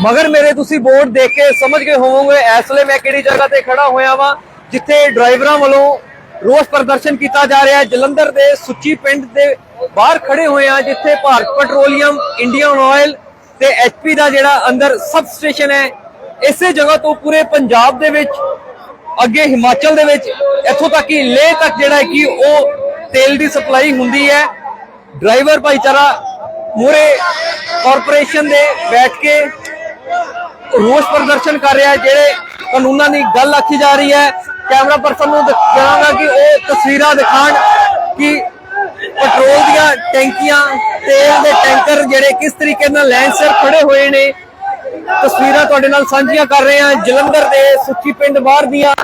ਮਗਰ ਮੇਰੇ ਤੁਸੀਂ ਬੋਰਡ ਦੇਖ ਕੇ ਸਮਝ ਗਏ ਹੋਵੋਗੇ, ਇਸ ਵੇਲੇ ਮੈਂ ਕਿਹੜੀ ਜਗ੍ਹਾ ਤੇ ਖੜਾ ਹੋਇਆ ਵਾਂ, ਜਿੱਥੇ ਡਰਾਈਵਰਾਂ ਵੱਲੋਂ ਰੋਸ ਪ੍ਰਦਰਸ਼ਨ ਕੀਤਾ ਜਾ ਰਿਹਾ ਹੈ। ਜਲੰਧਰ ਦੇ ਸੁੱਚੀ ਪਿੰਡ ਦੇ ਬਾਹਰ ਖੜੇ ਹੋਏ ਆ ਜਿੱਥੇ ਭਾਰਤ ਪੈਟਰੋਲੀਅਮ, ਇੰਡੀਅਨ ਆਇਲ ਤੇ ਐਚਪੀ ਦਾ ਜਿਹੜਾ ਅੰਦਰ ਸਬ ਸਟੇਸ਼ਨ ਹੈ, ਇਸੇ ਜਗ੍ਹਾ ਤੋਂ ਪੂਰੇ ਪੰਜਾਬ ਦੇ ਵਿੱਚ, ਅੱਗੇ ਹਿਮਾਚਲ ਦੇ ਵਿੱਚ, ਇੱਥੋਂ ਤੱਕ ਕਿ ਲੇਹ ਤੱਕ ਜਿਹੜਾ ਕਿ ਉਹ ਤੇਲ ਦੀ ਸਪਲਾਈ ਹੁੰਦੀ ਹੈ। ਡਰਾਈਵਰ ਭਾਈਚਾਰਾ ਮੂਰੇ ਕਾਰਪੋਰੇਸ਼ਨ ਦੇ ਬੈਠ ਕੇ ਰੋਸ ਪ੍ਰਦਰਸ਼ਨ ਕਰ ਰਿਹਾ ਹੈ, ਜਿਹੜੇ ਕਾਨੂੰਨਾਂ ਦੀ ਗੱਲ ਆਖੀ ਜਾ ਰਹੀ ਹੈ। ਕੈਮਰਾ ਪਰਸਨ ਨੂੰ ਦਿਖਾਵਾਂਗਾ ਕਿ ਉਹ ਤਸਵੀਰਾਂ ਦਿਖਾਣ ਕਿ ਪੈਟਰੋਲ ਦੀਆਂ ਟੈਂਕੀਆਂ, ਤੇਲ ਦੇ ਟੈਂਕਰ ਜਿਹੜੇ ਕਿਸ ਤਰੀਕੇ ਨਾਲ ਲਾਈਨ ਸਿਰ ਖੜੇ ਹੋਏ ਨੇ, ਤਸਵੀਰਾਂ ਤੁਹਾਡੇ ਨਾਲ ਸਾਂਝੀਆਂ ਕਰ ਰਹੇ ਹਾਂ। ਜਲੰਧਰ ਦੇ ਸੁੱਚੀ ਪਿੰਡ ਬਾਹਰ ਦੀਆਂ,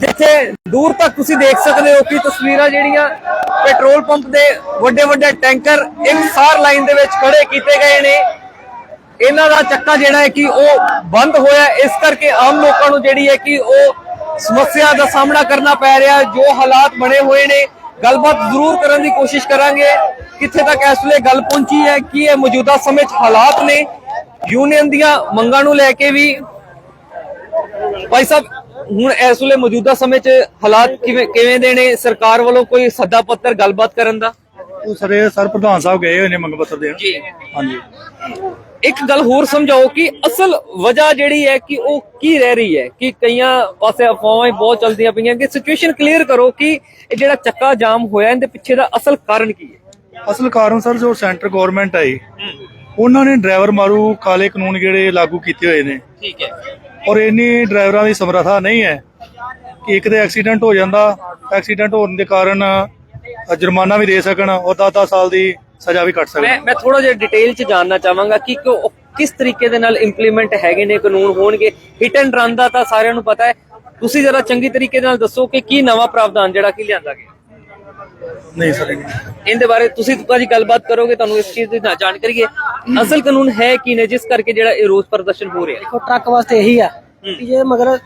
ਜਿੱਥੇ ਦੂਰ ਤੱਕ ਤੁਸੀਂ ਦੇਖ ਸਕਦੇ ਹੋ ਕਿ ਤਸਵੀਰਾਂ ਜਿਹੜੀਆਂ ਪੈਟਰੋਲ ਪੰਪ ਦੇ ਵੱਡੇ ਵੱਡੇ ਟੈਂਕਰ ਇੱਕ ਸਾਰ ਲਾਈਨ ਦੇ ਵਿੱਚ ਖੜੇ ਕੀਤੇ ਗਏ ਨੇ। ਇਹਨਾਂ ਦਾ ਚੱਕਾ ਜਿਹੜਾ ਹੈ ਕਿ ਉਹ ਬੰਦ ਹੋਇਆ ਇਸ ਕਰਕੇ ਆਮ ਲੋਕਾਂ ਨੂੰ ਜਿਹੜੀ ਹੈ ਕਿ ਉਹ ਸਮੱਸਿਆ ਦਾ ਸਾਹਮਣਾ ਕਰਨਾ ਪੈ ਰਿਹਾ। ਜੋ ਹਾਲਾਤ ਬਣੇ ਹੋਏ ਨੇ ਗੱਲਬਾਤ ਜ਼ਰੂਰ ਕਰਨ ਦੀ ਕੋਸ਼ਿਸ਼ ਕਰਾਂਗੇ। ਕਿੱਥੇ ਤੱਕ ਇਸ ਵੇਲੇ ਗੱਲ ਪਹੁੰਚੀ ਹੈ ਕੀ ਇਹ ਮੌਜੂਦਾ ਸਮੇਂ 'ਚ ਹਾਲਾਤ ਨੇ? ਯੂਨੀਅਨ ਦੀਆਂ ਮੰਗਾਂ ਨੂੰ ਲੈ ਕੇ ਵੀ ਭਾਈ ਸਾਹਿਬ ਹੁਣ ਇਸ ਵੇਲੇ ਮੌਜੂਦਾ ਸਮੇਂ 'ਚ ਹਾਲਾਤ ਕਿਵੇਂ ਕਿਵੇਂ ਦੇ ਨੇ? ਸਰਕਾਰ ਵੱਲੋਂ ਕੋਈ ਸੱਦਾ ਪੱਤਰ ਗੱਲਬਾਤ ਕਰਨ ਦਾ? ਉਹ ਸਰੇ ਸਰ ਪ੍ਰਧਾਨ ਸਾਹਿਬ ਗਏ ਹੋਏ ਨੇ ਮੰਗ ਪੱਤਰ ਦੇਣ। ਜੀ। ਹਾਂਜੀ। ਇੱਕ ਗੱਲ ਹੋਰ ਸਮਝਾਓ ਕਿ ਅਸਲ ਵਜ੍ਹਾ ਜਿਹੜੀ ਹੈ ਕਿ ਉਹ ਕੀ ਰਹਿ ਰਹੀ ਹੈ? ਕਿ ਕਈਆਂ ਪਾਸੇ ਅਫਵਾਹਾਂ ਹੀ ਬਹੁਤ ਚੱਲਦੀਆਂ ਪਈਆਂ ਕਿ ਸਿਚੁਏਸ਼ਨ ਕਲੀਅਰ ਕਰੋ ਕਿ ਇਹ ਜਿਹੜਾ ਚੱਕਾ ਜਾਮ ਹੋਇਆ ਇਹਦੇ ਪਿੱਛੇ ਦਾ ਅਸਲ ਕਾਰਨ ਕੀ ਹੈ? ਅਸਲ ਕਾਰਨ ਸਰ ਜੋ ਸੈਂਟਰ ਗਵਰਨਮੈਂਟ ਆਈ ਉਹਨਾਂ ਨੇ ਡਰਾਈਵਰ ਮਾਰੂ ਕਾਲੇ ਕਾਨੂੰਨ ਜਿਹੜੇ ਲਾਗੂ ਕੀਤੇ ਹੋਏ ਨੇ। ਠੀਕ ਹੈ। ਔਰ ਇੰਨੀ ਡਰਾਈਵਰਾਂ ਦੀ ਸਮਰੱਥਾ ਨਹੀਂ ਹੈ ਕਿ ਇੱਕ ਤੇ ਐਕਸੀਡੈਂਟ ਹੋ ਜਾਂਦਾ ਐਕਸੀਡੈਂਟ ਹੋਣ ਦੇ ਕਾਰਨ ਜੁਰਮਾਨਾ ਵੀ ਦੇ ਸਕਣ ਔਰ 10 ਸਾਲ ਦੀ ਸਜ਼ਾ ਵੀ ਕੱਟ ਸਕਣ ਮੈਂ ਮੈਂ ਥੋੜਾ ਜਿਹਾ ਡਿਟੇਲ ਚ ਜਾਨਣਾ ਚਾਹਾਂਗਾ ਕਿ ਕਿਸ ਤਰੀਕੇ ਦੇ ਨਾਲ ਇੰਪਲੀਮੈਂਟ ਹੈਗੇ ਨੇ ਕਾਨੂੰਨ ਹੋਣਗੇ। ਹਿਟ ਐਂਡ ਰਨ ਦਾ ਤਾਂ ਸਾਰਿਆਂ ਨੂੰ ਪਤਾ ਹੈ। ਤੁਸੀਂ ਜਰਾ ਚੰਗੀ ਤਰੀਕੇ ਨਾਲ ਦੱਸੋ ਕਿ ਕੀ ਨਵਾਂ ਪ੍ਰਾਵਧਾਨ ਜਿਹੜਾ ਕੀ ਲਿਆਂਦਾ ਗਿਆ। ਨਹੀਂ ਸਰ ਇਹਦੇ ਬਾਰੇ ਤੁਸੀਂ ਭਾਜੀ ਗੱਲਬਾਤ ਕਰੋਗੇ ਤੁਹਾਨੂੰ ਇਸ ਚੀਜ਼ ਦੀ ਨਾ ਜਾਣਕਾਰੀ ਹੈ। ਅਸਲ ਕਾਨੂੰਨ ਹੈ ਕੀ ਨੇ ਜਿਸ ਕਰਕੇ ਜਿਹੜਾ ਇਹ ਰੋਸ ਪ੍ਰਦਰਸ਼ਨ ਹੋ ਰਿਹਾ ਹੈ? ਦੇਖੋ ਟਰੱਕ ਵਾਸਤੇ ਇਹੀ ਆ ਕਿ ਜੇ ਮਗਰ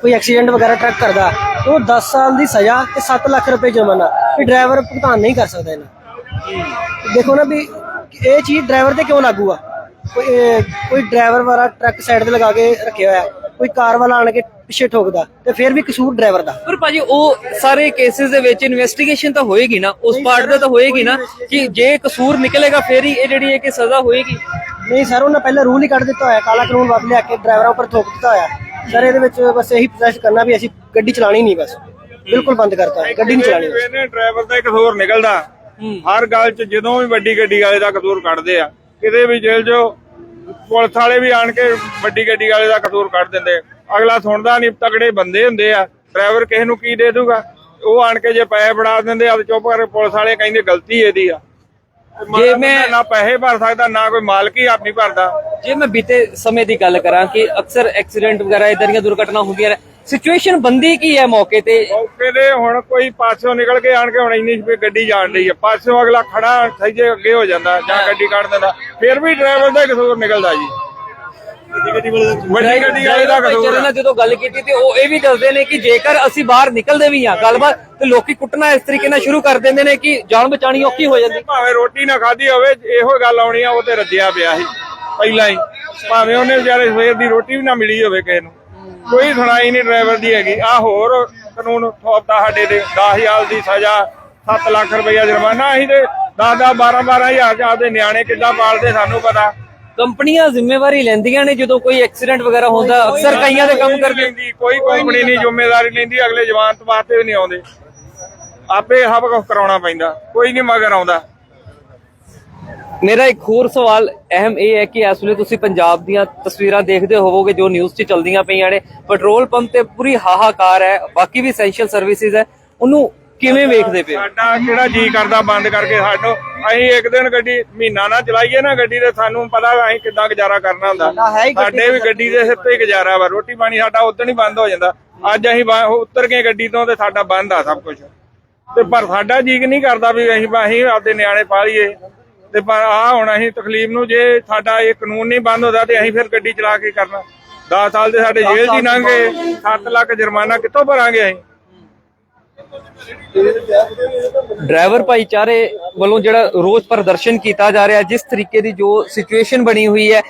ਕੋਈ ਐਕਸੀਡੈਂਟ ਵਗੈਰਾ ਟਰੱਕ ਕਰਦਾ ਉਹ 10 ਸਾਲ ਦੀ ਸਜ਼ਾ ਤੇ 7 ਲੱਖ ਰੁਪਏ ਜੁਰਮਾਨਾ ਵੀ ਡਰਾਈਵਰ ਭੁਗਤਾਨ ਨਹੀਂ ਕਰ ਸਕਦਾ ਇਹਨਾਂ। ਦੇਖੋ ਨਾ ਵੀ ਇਹ ਚੀਜ਼ ਡਰਾਈਵਰ ਤੇ ਕਿਉਂ ਲਾਗੂ ਆ? ਕੋਈ ਇਹ- ਕੋਈ ਡਰਾਈਵਰ ਵਾਲਾ ਟਰੱਕ ਸਾਈਡ ਤੇ ਲਗਾ ਕੇ ਰੱਖਿਆ ਹੋਇਆ ਕੋਈ ਕਾਰ ਵਾਲਾ ਆਣ ਕੇ ਪਿੱਛੇ ਠੋਕਦਾ ਤੇ ਫਿਰ ਵੀ ਕਸੂਰ ਡਰਾਈਵਰ ਦਾ। ਪਰ ਭਾਜੀ ਉਹ ਸਾਰੇ ਕੇਸਿਸ ਦੇ ਵਿੱਚ ਇਨਵੈਸਟੀਗੇਸ਼ਨ ਤਾਂ ਹੋਏਗੀ ਨਾ ਉਸ ਪਾਰਟ ਦਾ ਤਾਂ ਹੋਏਗੀ ਨਾ ਕਿ ਜੇ ਕਸੂਰ ਨਿਕਲੇਗਾ ਫੇਰ ਹੀ ਇਹ ਜਿਹੜੀ ਹੈ ਕਿ ਸਜ਼ਾ ਹੋਏਗੀ। ਨਹੀਂ ਸਰ ਉਹਨਾਂ ਪਹਿਲਾਂ ਰੂਲ ਹੀ ਕੱਢ ਦਿੱਤਾ ਹੋਇਆ ਕਾਲਾ ਕਾਨੂੰਨ ਵਾਪ ਲਿਆ ਕੇ ਡਰਾਈਵਰਾਂ ਉੱਪਰ ਥੋਪ ਦਿੱਤਾ ਹੋਇਆ। ਸਰ ਇਹਦੇ ਵਿੱਚ ਬਸ ਇਹੀ ਪ੍ਰੋਸੈਸ ਕਰਨਾ ਵੀ ਅਸੀਂ ਗੱਡੀ ਚਲਾਣੀ ਨਹੀਂ ਬਸ। ਬਿਲਕੁਲ ਬੰਦ ਕਰਤਾ ਗੱਡੀ ਨਹੀਂ ਚਲਾਣੀ ਡਰਾਈਵਰ ਦਾ ਹੀ ਕਸੂਰ ਨਿਕਲਦਾ। ਹਰ ਗੱਲ 'ਚ ਜਦੋਂ ਵੀ ਵੱਡੀ ਗੱਡੀ ਵਾਲੇ ਦਾ ਕਸੂਰ ਕੱਢਦੇ ਆ ਕਿਤੇ ਵੀ ਜੇਲ੍ਹ 'ਚੋਂ ਪੁਲਿਸ ਵਾਲੇ ਵੀ ਆਣ ਕੇ ਵੱਡੀ ਗੱਡੀ ਵਾਲੇ ਦਾ ਕਸੂਰ ਕੱਢ ਦਿੰਦੇ ਅਗਲਾ ਸੁਣਦਾ ਨਹੀਂ ਤਗੜੇ ਬੰਦੇ ਹੁੰਦੇ ਆ ਡਰਾਈਵਰ ਕਿਸੇ ਨੂੰ ਕੀ ਦੇ ਦੂਗਾ? ਉਹ ਆਣ ਕੇ ਜੇ ਪੈਸੇ ਫੜਾ ਦਿੰਦੇ ਆ ਚੁੱਪ ਕਰਕੇ ਪੁਲਿਸ ਵਾਲੇ ਕਹਿੰਦੇ ਗਲਤੀ ਇਹਦੀ ਆ। ਜੇ ਮੈਂ ਨਾ ਪੈਸੇ ਭਰ ਸਕਦਾ ਨਾ ਕੋਈ ਮਾਲਕ ਹੀ ਆਪਣੀ ਭਰਦਾ। ਜੇ ਮੈਂ ਬੀਤੇ ਸਮੇਂ ਦੀ ਗੱਲ ਕਰਾਂ ਕਿ ਅਕਸਰ ਐਕਸੀਡੈਂਟ ਵਗੈਰਾ ਇਦਾਂ ਦੀਆਂ ਦੁਰਘਟਨਾ ਹੁੰਦੀਆਂ ਨੇ ਸਿਚੁਏਸ਼ਨ ਬੰਦੀ ਕੀ ਹੈ ਮੌਕੇ ਤੇ? ਮੌਕੇ ਦੇ ਹੁਣ ਕੋਈ ਪਾਸਿਓਂ ਨਿਕਲ ਕੇ ਆਣ ਕੇ ਹੁਣ ਇੰਨੀ ਸਪੀਡ ਗੱਡੀ ਜਾਣ ਰਹੀ ਹੈ ਪਾਸਿਓਂ ਅਗਲਾ ਖੜਾ ਸਹੀਜੇ ਅੱਗੇ ਹੋ ਜਾਂਦਾ ਜਾਂ ਗੱਡੀ ਕੱਢ ਦਿੰਦਾ ਫਿਰ ਵੀ ਡਰਾਈਵਰ ਦਾ ਕਸੂਰ ਨਿਕਲਦਾ ਜੀ। ਵੱਡੀ ਗੱਡੀ ਵਾਲੇ ਦਾ ਕਸੂਰ ਨਾਲ ਜਦੋਂ ਗੱਲ ਕੀਤੀ ਤੇ ਉਹ ਇਹ ਵੀ ਦੱਸਦੇ ਨੇ ਕਿ ਜੇਕਰ ਅਸੀਂ ਬਾਹਰ ਨਿਕਲਦੇ ਵੀ ਹਾਂ ਗੱਲਬਾਤ ਤੇ ਲੋਕੀ ਕੁੱਟਣਾ ਇਸ ਤਰੀਕੇ ਨਾਲ ਸ਼ੁਰੂ ਕਰ ਦਿੰਦੇ ਨੇ ਕਿ ਜਾਨ ਬਚਾਣੀ ਔਖੀ ਹੋ ਜਾਂਦੀ। ਭਾਵੇਂ ਰੋਟੀ ਨਾ ਖਾਧੀ ਹੋਵੇ ਇਹੋ ਗੱਲ ਆਉਣੀ ਆ ਉਹ ਤੇ ਰੱਜਿਆ ਪਿਆ ਸੀ। ਪਹਿਲਾਂ ਹੀ। ਭਾਵੇਂ ਉਹਨੇ ਵਿਚਾਰੇ ਸਵੇਰ ਦੀ ਰੋਟੀ ਵੀ ਨਾ ਮਿਲੀ ਹੋਵੇ ਕਿਸੇ ਨੂੰ। ਕੋਈ ਸੁਣਾਈ ਨਹੀਂ ਡਰਾਈਵਰ ਦੀ ਹੈਗੀ। ਆ ਹੋਰ ਕਾਨੂੰਨ ਥੋਪਦਾ ਸਾਡੇ ਤੇ। 10000 ਦੀ ਸਜ਼ਾ 7 ਲੱਖ ਰੁਪਇਆ ਜੁਰਮਾਨਾ। ਅਸੀਂ ਤੇ 10 10 12 12000 ਚ ਆਪਦੇ ਨਿਆਣੇ ਕਿੱਦਾਂ ਪਾਲਦੇ ਸਾਨੂੰ ਪਤਾ। ਕੰਪਨੀਆਂ ਜ਼ਿੰਮੇਵਾਰੀ ਲੈਂਦੀਆਂ ਨੇ ਜਦੋਂ ਕੋਈ ਐਕਸੀਡੈਂਟ ਵਗੈਰਾ ਹੁੰਦਾ ਅਕਸਰ ਕਈਆਂ ਦੇ ਕੰਮ ਕਰਕੇ ਕੋਈ ਕੰਪਨੀ ਨਹੀਂ ਜ਼ਿੰਮੇਵਾਰੀ ਲੈਂਦੀ ਅਗਲੇ ਜਵਾਨਤ ਵਾਸਤੇ ਵੀ ਨਹੀਂ ਆਉਂਦੇ। ਆਪੇ ਕੁਝ ਕਰਾਉਣਾ ਪੈਂਦਾ। ਕੋਈ ਨਹੀਂ ਮਗਰ ਆਉਂਦਾ। ਮੇਰਾ ਇੱਕ ਹੋਰ ਸਵਾਲ ਅਹਿਮ ਇਹ ਹੈ ਕਿ ਇਸ ਵੇਲੇ ਤੁਸੀਂ ਪੰਜਾਬ ਦੀਆਂ ਤਸਵੀਰਾਂ ਦੇਖਦੇ ਹੋਵੋਗੇ ਜੋ ਨਿਊਜ਼ 'ਚ ਚੱਲਦੀਆਂ ਪਈਆਂ ਨੇ। ਪੈਟਰੋਲ ਪੰਪ ਤੇ ਪੂਰੀ ਹਾਹਾਕਾਰ ਹੈ ਬਾਕੀ ਵੀ ਐਸੈਂਸ਼ੀਅਲ ਸਰਵਿਸਿਜ਼ ਹੈ। ਉਹਨੂੰ ਕਿਵੇਂ ਵੇਖਦੇ ਪਏ? ਸਾਡਾ ਕਿਹੜਾ ਜੀ ਕਰਦਾ ਬੰਦ ਕਰਕੇ ਸਾਡੋ ਅਸੀਂ ਇੱਕ ਦਿਨ ਗੱਡੀ ਮਹੀਨਾ ਨਾ ਚਲਾਈਏ ਨਾ ਗੱਡੀ ਤੇ ਸਾਨੂੰ ਪਤਾ ਅਸੀਂ ਕਿੱਦਾਂ ਗੁਜ਼ਾਰਾ ਕਰਨਾ ਹੁੰਦਾ। ਸਾਡੇ ਵੀ ਗੱਡੀ ਦੇ ਸਿਰ ਤੇ ਹੀ ਗੁਜ਼ਾਰਾ ਵਾ ਰੋਟੀ ਪਾਣੀ ਸਾਡਾ ਉਦੋਂ ਹੀ ਬੰਦ ਹੋ ਜਾਂਦਾ। ਅੱਜ ਅਸੀਂ ਉਤਰ ਗਏ ਗੱਡੀ ਤੋਂ ਤੇ ਸਾਡਾ ਬੰਦ ਆ ਸਭ ਕੁਝ ਤੇ ਪਰ ਸਾਡਾ ਜੀਕ ਨਹੀਂ ਕਰਦਾ ਵੀ ਅਸੀਂ ਅਸੀਂ ਆਪਦੇ ਨਿਆਣੇ ਪਾਲੀਏ। ਤੇ ਪਰ ਆ ਹੁਣ ਅਸੀਂ ਤਕਲੀਫ ਨੂੰ ਜੇ ਸਾਡਾ ਇਹ ਕਾਨੂੰਨ ਨਹੀਂ ਬੰਦ ਹੁੰਦਾ ਤੇ ਅਸੀਂ ਫਿਰ ਗੱਡੀ ਚਲਾ ਕੇ ਕਰਨਾ। 10 ਸਾਲ ਦੇ ਸਾਡੇ ਜੇਲ੍ਹ 'ਚ ਹੀ ਲੰਘੇ 7 ਲੱਖ ਜੁਰਮਾਨਾ ਕਿੱਥੋਂ ਭਰਾਂਗੇ ਅਸੀਂ? ਡਰਾਈਵਰ ਭਾਈਚਾਰੇ ਵੱਲੋਂ ਜਿਹੜਾ ਰੋਜ਼ ਪ੍ਰਦਰਸ਼ਨ ਕੀਤਾ ਜਾ ਰਿਹਾ ਜਿਸ ਤਰੀਕੇ ਦੀ ਜੋ ਸਿਚੁਏਸ਼ਨ ਬਣੀ ਹੋਈ ਹੈ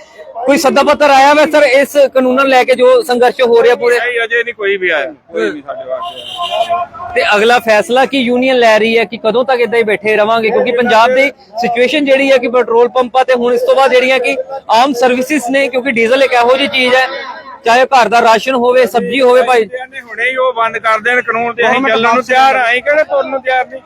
ਕੋਈ ਸੱਦਾ ਪੱਤਰ ਆਇਆ ਵਾ ਸਰ ਇਸ ਕਾਨੂੰਨਾਂ ਨੂੰ ਲੈ ਕੇ ਜੋ ਸੰਘਰਸ਼ ਹੋ ਰਿਹਾ ਪੂਰੇ? ਨਹੀਂ ਅਜੇ ਨਹੀਂ ਕੋਈ ਵੀ ਆਇਆ ਕੋਈ ਵੀ ਸਾਡੇ ਵਾਸਤੇ। ਤੇ ਅਗਲਾ ਫੈਸਲਾ ਕੀ ਯੂਨੀਅਨ ਲੈ ਰਹੀ ਹੈ ਕਿ ਕਦੋਂ ਤੱਕ ਇਦਾਂ ਹੀ ਬੈਠੇ ਰਵਾਂਗੇ? ਕਿਉਂਕਿ ਪੰਜਾਬ ਦੀ ਸਿਚੁਏਸ਼ਨ ਜਿਹੜੀ ਹੈ ਕਿ ਪੈਟਰੋਲ ਪੰਪਾਂ ਤੇ ਹੁਣ ਇਸ ਤੋਂ ਬਾਅਦ ਜਿਹੜੀਆਂ ਕਿ ਆਮ ਸਰਵਿਸਿਜ਼ ਨੇ ਕਿਉਂਕਿ ਡੀਜ਼ਲ ਇੱਕ ਇਹੋ ਜਿਹੀ ਚੀਜ਼ ਹੈ ਚਾਹੇ ਘਰ ਦਾ ਰਾਸ਼ਨ ਹੋਵੇ ਸਬਜ਼ੀ ਹੋਵੇ ਭਾਈ। ਹੁਣੇ ਹੀ ਉਹ ਬੰਦ ਕਰ ਦੇਣ ਕਾਨੂੰਨ ਤੇ ਅਸੀਂ ਚੱਲਣ ਨੂੰ ਤਿਆਰ ਆ ਅਸੀਂ ਕਿਹੜੇ ਤੁਰਨ ਨੂੰ ਤਿਆਰ ਨਹੀਂ?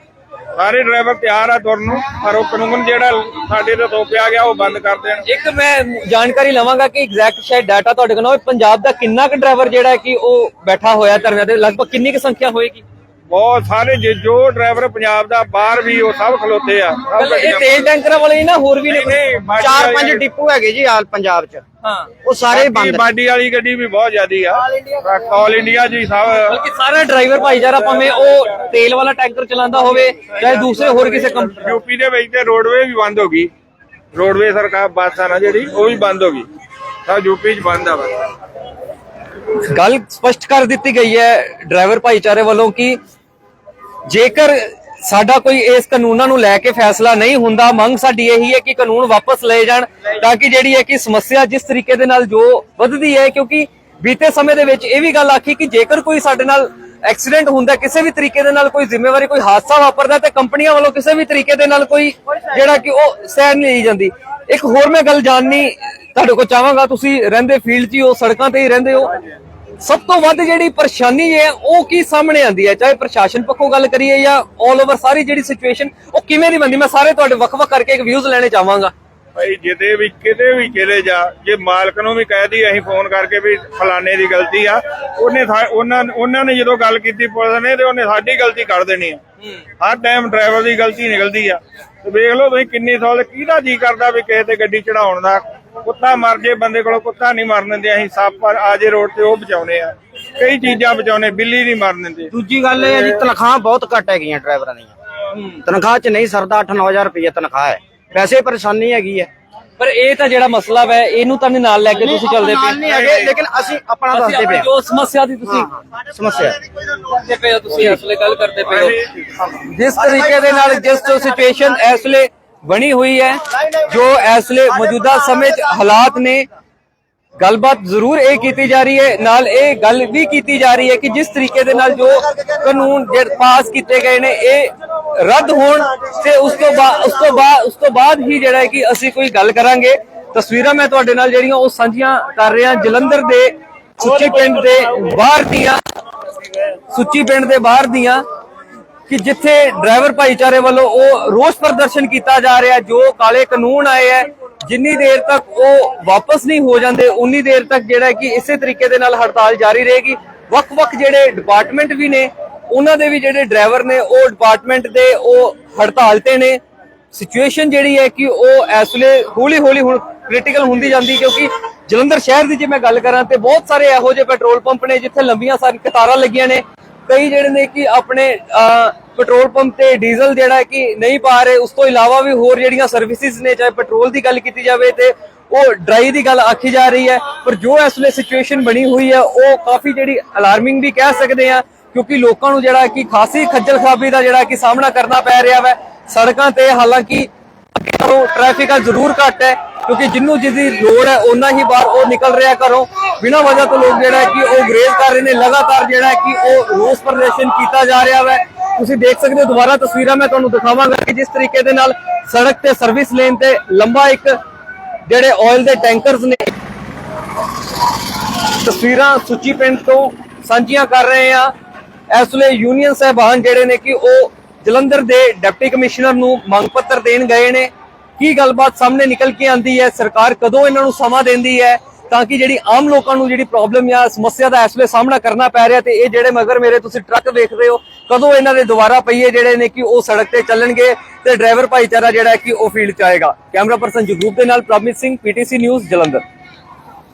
ਸਾਰੇ ਡਰਾਈਵਰ ਤਿਆਰ ਆ ਤੁਰਨ ਨੂੰ, ਪਰ ਉਹ ਕਾਨੂੰਨ ਜਿਹੜਾ ਸਾਡੇ ਤੇ ਥੋਪਿਆ ਗਿਆ, ਉਹ ਬੰਦ ਕਰ ਦੇਣ। ਇੱਕ ਮੈਂ ਜਾਣਕਾਰੀ ਲਵਾਂਗਾ ਕਿ ਐਗਜ਼ੈਕਟ ਸ਼ਾਇਦ ਡਾਟਾ ਤੁਹਾਡੇ ਕੋਲ ਨਾ ਹੋਵੇ, ਪੰਜਾਬ ਦਾ ਕਿੰਨਾ ਕੁ ਡਰਾਈਵਰ ਜਿਹੜਾ ਹੈ ਕਿ ਉਹ ਬੈਠਾ ਹੋਇਆ ਧਰਨੇ ਤੇ? ਲਗਭਗ ਕਿੰਨੀ ਕੁ ਸੰਖਿਆ ਹੋਏਗੀ? ਬਹੁਤ ਸਾਰੇ ਜੇ- ਜੋ ਡਰਾਈਵਰ ਪੰਜਾਬ ਦਾ ਬਾਹਰ ਵੀ ਉਹ ਸਭ ਖਲੋਤੇ ਆ। ਇਹ ਤੇਲ ਟੈਂਕਰਾਂ ਵਾਲੇ ਹੀ ਨਾ ਹੋਰ ਵੀ ਨੇ? ਨਹੀਂ, ਚਾਰ ਪੰਜ ਡਿਪੂ ਹੈਗੇ ਜੀ ਆਲ ਪੰਜਾਬ ਚ। ਹਾਂ। ਉਹ ਸਾਰੇ ਬੰਦ। ਬਾਡੀ ਵਾਲੀ ਗੱਡੀ ਵੀ ਬਹੁਤ ਜ਼ਿਆਦੀ ਆ। ਆਲ ਇੰਡੀਆ ਜੀ ਸਭ। ਬਲਕਿ ਸਾਰਾ ਡਰਾਈਵਰ ਭਾਈਚਾਰਾ ਭਾਵੇਂ ਉਹ ਤੇਲ ਵਾਲਾ ਟੈਂਕਰ ਚਲਾਉਂਦਾ ਹੋਵੇ ਚਾਹੇ ਦੂਸਰੇ ਹੋਰ ਕਿਸੇ ਕੰਪਨੀ ਯੂਪੀ ਦੇ ਵਿੱਚ ਤੇ ਰੋਡਵੇ ਵੀ ਬੰਦ ਹੋ ਗਈ। ਰੋਡਵੇ ਸਰਕਾਰ ਬੱਸ ਆ ਨਾ ਜਿਹੜੀ ਉਹ ਵੀ ਬੰਦ ਹੋ ਗਈ। ਸਭ ਯੂਪੀ 'ਚ ਬੰਦ ਆ ਬਸ। ਗੱਲ ਸਪਸ਼ਟ ਕਰ ਦਿੱਤੀ ਗਈ ਹੈ ਡਰਾਈਵਰ ਭਾਈਚਾਰੇ ਵੱਲੋਂ ਕਿ ਜੇਕਰ ਸਾਡਾ ਕੋਈ ਇਸ ਕਾਨੂੰਨਾਂ ਨੂੰ ਲੈ ਕੇ ਫੈਸਲਾ ਨਹੀਂ ਹੁੰਦਾ, ਮੰਗ ਸਾਡੀ ਇਹੀ ਹੈ ਕਿ ਕਾਨੂੰਨ ਵਾਪਸ ਲਏ ਜਾਣ ਤਾਂ ਕਿ ਜਿਹੜੀ ਹੈ ਕਿ ਸਮੱਸਿਆ ਜਿਸ ਤਰੀਕੇ ਦੇ ਨਾਲ ਜੋ ਵੱਧਦੀ ਹੈ, ਕਿਉਂਕਿ ਬੀਤੇ ਸਮੇਂ ਦੇ ਵਿੱਚ ਇਹ ਵੀ ਗੱਲ ਆਖੀ ਕਿ ਜੇਕਰ ਕੋਈ ਸਾਡੇ ਨਾਲ ਐਕਸੀਡੈਂਟ ਹੁੰਦਾ, ਕਿਸੇ ਵੀ ਤਰੀਕੇ ਦੇ ਨਾਲ ਕੋਈ ਜ਼ਿੰਮੇਵਾਰੀ, ਕੋਈ ਹਾਦਸਾ ਵਾਪਰਦਾ ਤੇ ਕੰਪਨੀਆਂ ਵੱਲੋਂ ਕਿਸੇ ਵੀ ਤਰੀਕੇ ਦੇ ਨਾਲ ਕੋਈ ਜਿਹੜਾ ਕਿ ਉਹ ਸਹਿਣ ਨਹੀਂ ਲਈ ਜਾਂਦੀ। ਇੱਕ ਹੋਰ ਮੈਂ ਗੱਲ ਜਾਣਨੀ ਤੁਹਾਡੇ ਕੋਲ ਚਾਹਾਂਗਾ, ਤੁਸੀਂ ਰਹਿੰਦੇ ਫੀਲਡ 'ਚ ਹੀ ਹੋ, ਸੜਕਾਂ ਤੇ ਹੀ ਰਹਿੰਦੇ ਹੋ। ਸਭ ਤੋਂ ਵੱਧ ਜਿਹੜੀ ਪਰੇਸ਼ਾਨੀ ਹੈ ਉਹ ਕੀ ਸਾਹਮਣੇ ਆਂਦੀ ਹੈ? ਚਾਹੇ ਪ੍ਰਸ਼ਾਸਨ ਪੱਖੋਂ ਗੱਲ ਕਰੀਏ ਜਾਂ 올 ਓਵਰ ਸਾਰੀ ਜਿਹੜੀ ਸਿਚੁਏਸ਼ਨ ਉਹ ਕਿਵੇਂ ਦੀ ਬੰਦੀ ਮੈਂ ਸਾਰੇ ਤੁਹਾਡੇ ਵੱਖ-ਵੱਖ ਕਰਕੇ ਇੱਕ ਵਿਊਜ਼ ਲੈਣੇ ਚਾਹਾਂਗਾ। ਭਾਈ ਜਿਹਦੇ ਵੀ ਕਿਤੇ ਵੀ ਚਲੇ ਜਾ ਜੇ ਮਾਲਕ ਨੂੰ ਵੀ ਕਹਿ ਦੀ ਅਸੀਂ ਫੋਨ ਕਰਕੇ ਵੀ ਫਲਾਣੇ ਦੀ ਗਲਤੀ ਆ ਉਹਨੇ ਉਹਨਾਂ ਉਹਨਾਂ ਨੇ ਜਦੋਂ ਗੱਲ ਕੀਤੀ ਪੁਲਿਸ ਨੇ ਤੇ ਉਹਨੇ ਸਾਡੀ ਗਲਤੀ ਕਰ ਦੇਣੀ ਆ। ਹਰ ਟਾਈਮ ਡਰਾਈਵਰ ਦੀ ਗਲਤੀ ਨਿਕਲਦੀ ਆ। ਤੇ ਵੇਖ ਲਓ ਤੁਸੀਂ ਕਿੰਨੀ ਸੌਲ ਕਿਹਦਾ ਜੀ ਕਰਦਾ ਵੀ ਕਿਸੇ ਤੇ ਗੱਡੀ ਚੜਾਉਣ ਦਾ? ਕੁੱਤਾ ਮਰ ਜੇ ਬੰਦੇ ਕੋਲੋਂ ਕੁੱਤਾ ਨਹੀਂ ਮਰਨ ਦਿੰਦੇ ਅਸੀਂ ਸੱਪ ਪਰ ਆਜੇ ਰੋਡ ਤੇ ਉਹ ਬਚਾਉਨੇ ਆ। ਕਈ ਚੀਜ਼ਾਂ ਬਚਾਉਨੇ ਬਿੱਲੀ ਨਹੀਂ ਮਰਨ ਦਿੰਦੇ। ਦੂਜੀ ਗੱਲ ਇਹ ਹੈ ਜੀ ਤਨਖਾਹ ਬਹੁਤ ਘੱਟ ਹੈਗੀਆਂ ਡਰਾਈਵਰਾਂ ਦੀਆਂ। ਤਨਖਾਹ ਚ ਨਹੀਂ ਸਰਦਾ 8-9000 ਰੁਪਏ ਤਨਖਾਹ ਹੈ। ਵੈਸੇ ਪਰੇਸ਼ਾਨੀ ਹੈਗੀ ਹੈ। ਪਰ ਇਹ ਤਾਂ ਜਿਹੜਾ ਮਸਲਾ ਹੈ ਇਹਨੂੰ ਤਾਂ ਨਹੀਂ ਨਾਲ ਲੈ ਕੇ ਤੁਸੀਂ ਚੱਲਦੇ ਨਾਲ ਨਹੀਂ ਪਏ ਹੈਗੇ ਲੇਕਿਨ ਅਸੀਂ ਆਪਣਾ ਦੱਸਦੇ ਪਏ। ਜੋ ਸਮੱਸਿਆ ਦੀ ਤੁਸੀਂ ਸਮੱਸਿਆ ਕਰਦੇ ਪਏ ਤੁਸੀਂ ਇਸ ਗੱਲ ਕਰਦੇ ਪਏ ਹੋ। ਜਿਸ ਤਰੀਕੇ ਦੇ ਨਾਲ ਜਿਸ ਸਿਚੁਏਸ਼ਨ ਇਸ ਵੇਲੇ ਬਣੀ ਹੋਈ ਹੈ, ਜੋ ਇਸ ਮੌਜੂਦਾ ਸਮੇਂ ਹਾਲਾਤ ਨੇ। ਗੱਲਬਾਤ ਜ਼ਰੂਰ ਇਹ ਕੀਤੀ ਜਾ ਰਹੀ ਹੈ, ਨਾਲ ਇਹ ਗੱਲ ਵੀ ਕੀਤੀ ਜਾ ਰਹੀ ਹੈ ਕਿ ਜਿਸ ਤਰੀਕੇ ਦੇ ਨਾਲ ਜੋ ਕਾਨੂੰਨ ਜਿਹੜੇ ਪਾਸ ਕੀਤੇ ਗਏ ਨੇ, ਇਹ ਰੱਦ ਹੋਣ ਤੇ ਉਸ ਤੋਂ ਬਾਅਦ ਉਸ ਤੋਂ ਬਾਅਦ ਉਸ ਤੋਂ ਬਾਅਦ ਹੀ ਜਿਹੜਾ ਹੈ ਕਿ ਅਸੀਂ ਕੋਈ ਗੱਲ ਕਰਾਂਗੇ। ਤਸਵੀਰਾਂ ਮੈਂ ਤੁਹਾਡੇ ਨਾਲ ਜਿਹੜੀਆਂ ਉਹ ਸਾਂਝੀਆਂ ਕਰ ਰਿਹਾ, ਜਲੰਧਰ ਦੇ ਸੁੱਚੀ ਪਿੰਡ ਦੇ ਬਾਹਰ ਦੀਆਂ, ਸੁੱਚੀ ਪਿੰਡ ਦੇ ਬਾਹਰ ਦੀਆਂ। ਕਿ ਜਿੱਥੇ ਡਰਾਈਵਰ ਭਾਈਚਾਰੇ ਵੱਲੋਂ ਉਹ ਰੋਸ ਪ੍ਰਦਰਸ਼ਨ ਕੀਤਾ ਜਾ ਰਿਹਾ ਜੋ ਕਾਲੇ ਕਾਨੂੰਨ ਆਏ ਹੈ, ਜਿੰਨੀ ਦੇਰ ਤੱਕ ਉਹ ਵਾਪਸ ਨਹੀਂ ਹੋ ਜਾਂਦੇ, ਉਨੀ ਦੇਰ ਤੱਕ ਜਿਹੜਾ ਕਿ ਇਸੇ ਤਰੀਕੇ ਦੇ ਨਾਲ ਹੜਤਾਲ ਜਾਰੀ ਰਹੇਗੀ। ਵੱਖ-ਵੱਖ ਜਿਹੜੇ ਡਿਪਾਰਟਮੈਂਟ ਵੀ ਨੇ, ਉਹਨਾਂ ਦੇ ਵੀ ਜਿਹੜੇ ਡਰਾਈਵਰ ਨੇ, ਉਹ ਡਿਪਾਰਟਮੈਂਟ ਦੇ ਉਹ ਹੜਤਾਲ ਤੇ ਨੇ। ਸਿਚੁਏਸ਼ਨ ਜਿਹੜੀ ਹੈ ਕਿ ਉਹ ਇਸ ਵੇਲੇ ਹੌਲੀ ਹੌਲੀ ਹੁਣ ਕ੍ਰਿਟੀਕਲ ਹੁੰਦੀ ਜਾਂਦੀ, ਕਿਉਂਕਿ ਜਲੰਧਰ ਸ਼ਹਿਰ ਦੀ ਜੇ ਮੈਂ ਗੱਲ ਕਰਾਂ, ਤੇ ਬਹੁਤ ਸਾਰੇ ਇਹੋ ਜਿਹੇ ਪੈਟਰੋਲ ਪੰਪ ਨੇ, ਜਿੱਥੇ ਲੰਬੀਆਂ ਸਾਰੀਆਂ ਕਤਾਰਾਂ ਲੱਗੀਆਂ ਨੇ ਕਈ ਜਿਹੜੇ ਨੇ ਕਿ ਆਪਣੇ ਪੈਟਰੋਲ ਪੰਪ ਤੇ ਡੀਜ਼ਲ ਜਿਹੜਾ ਕਿ ਨਹੀਂ ਪਾ ਰਹੇ, ਉਸ ਤੋਂ ਇਲਾਵਾ ਵੀ ਹੋਰ ਜਿਹੜੀਆਂ ਸਰਵਿਸਿਜ਼ ਨੇ, ਚਾਹੇ ਪੈਟਰੋਲ ਦੀ ਗੱਲ ਕੀਤੀ ਜਾਵੇ ਤੇ ਉਹ ਡਰਾਈ ਦੀ ਗੱਲ ਆਖੀ ਜਾ ਰਹੀ ਹੈ, ਪਰ ਜੋ ਇਸ ਵੇਲੇ ਸਿਚੁਏਸ਼ਨ ਬਣੀ ਹੋਈ ਹੈ, ਉਹ ਕਾਫੀ ਜਿਹੜੀ ਅਲਾਰਮਿੰਗ ਵੀ ਕਹਿ ਸਕਦੇ ਆ ਕਿਉਂਕਿ ਲੋਕਾਂ ਨੂੰ ਜਿਹੜਾ ਕਿ ਖਾਸੀ ਖੱਜਲ ਖਰਾਬੀ ਦਾ ਜਿਹੜਾ ਕਿ ਸਾਹਮਣਾ ਕਰਨਾ ਪੈ ਰਿਹਾ ਹੈ ਸੜਕਾਂ ਤੇ ਹਾਲਾਂਕਿ ਟ੍ਰੈਫਿਕ ਆ ਜ਼ਰੂਰ ਘੱਟ ਹੈ ਕਿਉਂਕਿ ਜਿੰਨੂੰ ਜਿਹਦੀ ਲੋੜ ਹੈ ਉਹਨਾਂ ਹੀ ਬਾਹਰ ਉਹ ਨਿਕਲ ਰਿਹਾ ਘਰੋਂ। ਬਿਨਾਂ ਵਜ੍ਹਾ ਤੋਂ ਲੋਕ ਜਿਹੜਾ ਕਿ ਉਹ ਗ੍ਰੇਜ਼ ਕਰ ਰਹੇ ਨੇ, ਲਗਾਤਾਰ ਜਿਹੜਾ ਕਿ ਉਹ ਰੋਸ ਪ੍ਰਦਰਸ਼ਨ ਕੀਤਾ ਜਾ ਰਿਹਾ ਹੈ ਤੁਸੀਂ ਦੇਖ ਸਕਦੇ ਹੋ ਦੁਬਾਰਾ ਤਸਵੀਰਾਂ ਮੈਂ ਤੁਹਾਨੂੰ ਦਿਖਾਵਾਂਗਾ ਕਿ ਜਿਸ ਤਰੀਕੇ ਦੇ ਨਾਲ ਸੜਕ ਤੇ ਸਰਵਿਸ ਲੇਨ ਤੇ ਲੰਬਾ ਇੱਕ ਜਿਹੜੇ ਆਇਲ ਦੇ ਟੈਂਕਰਸ ਨੇ, ਤਸਵੀਰਾਂ ਸੁੱਚੀ ਪਿੰਡ ਤੋਂ ਸਾਂਝੀਆਂ ਕਰ ਰਹੇ ਆ ਇਸ ਵੇਲੇ ਯੂਨੀਅਨ ਸਹਿਬਾਨ ਜਿਹੜੇ ਨੇ ਕਿ ਉਹ ਜਲੰਧਰ ਦੇ ਡਿਪਟੀ ਕਮਿਸ਼ਨਰ ਨੂੰ ਮੰਗ ਪੱਤਰ ਦੇਣ ਗਏ ਨੇ। ਕੀ ਗੱਲਬਾਤ ਸਾਹਮਣੇ ਨਿਕਲ ਕੇ ਆਂਦੀ ਹੈ? ਸਰਕਾਰ ਕਦੋਂ ਇਹਨਾਂ ਨੂੰ ਸਮਾਂ ਦਿੰਦੀ ਹੈ ਤਾਂ ਕਿ ਜਿਹੜੀ ਆਮ ਲੋਕਾਂ ਨੂੰ ਜਿਹੜੀ ਪ੍ਰੋਬਲਮ ਜਾਂ ਸਮੱਸਿਆ ਦਾ ਇਸ ਵੇਲੇ ਸਾਹਮਣਾ ਕਰਨਾ ਪੈ ਰਿਹਾ ਤੇ ਇਹ ਜਿਹੜੇ ਮਗਰ ਮੇਰੇ ਤੁਸੀਂ ਟਰੱਕ ਵੇਖਦੇ ਹੋ, ਕਦੋਂ ਇਹਨਾਂ ਦੇ ਦੁਬਾਰਾ ਪਈਏ ਜਿਹੜੇ ਨੇ ਕਿ ਉਹ ਸੜਕ ਤੇ ਚੱਲਣਗੇ ਤੇ ਡਰਾਈਵਰ ਭਾਈਚਾਰਾ ਜਿਹੜਾ ਕਿ ਉਹ ਫੀਲਡ ਚ ਆਏਗਾ? ਕੈਮਰਾ ਪਰਸਨ ਜਗਰੂਪ ਦੇ ਨਾਲ ਪ੍ਰਭਮੀਤ ਸਿੰਘ ਪੀਟੀਸੀ ਨਿਊਜ਼ ਜਲੰਧਰ।